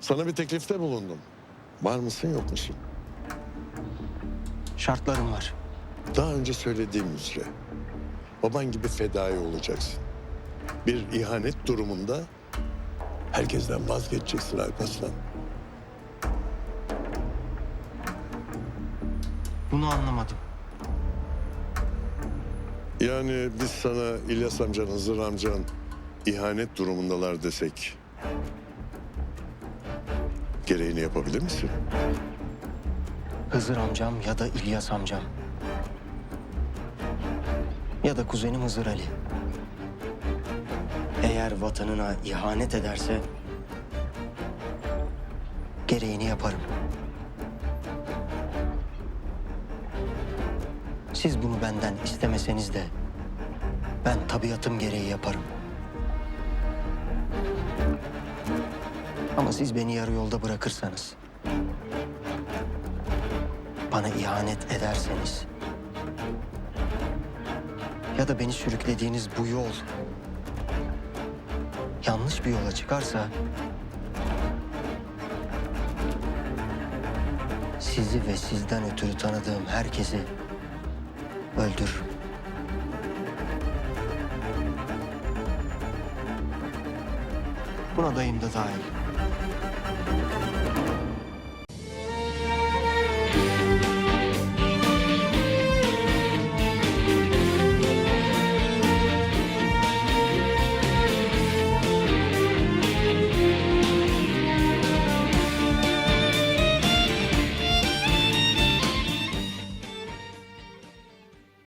Sana bir teklifte bulundum. Var mısın yok musun? Şartlarım var. Daha önce söylediğim üzere baban gibi fedai olacaksın. Bir ihanet durumunda herkesten vazgeçeceksin Alparslan. Bunu anlamadım. Yani biz sana İlyas amcan, Hızır amcan ihanet durumundalar desek gereğini yapabilir misin? Hızır amcam ya da İlyas amcam. Ya da kuzenim Hızır Ali. Eğer vatanına ihanet ederse gereğini yaparım. Siz bunu benden istemeseniz de ben tabiatım gereği yaparım. Ama siz beni yarı yolda bırakırsanız bana ihanet ederseniz ya da beni sürüklediğiniz bu yol yanlış bir yola çıkarsa sizi ve sizden ötürü tanıdığım herkesi öldürürüm. Buna dayım da dahil.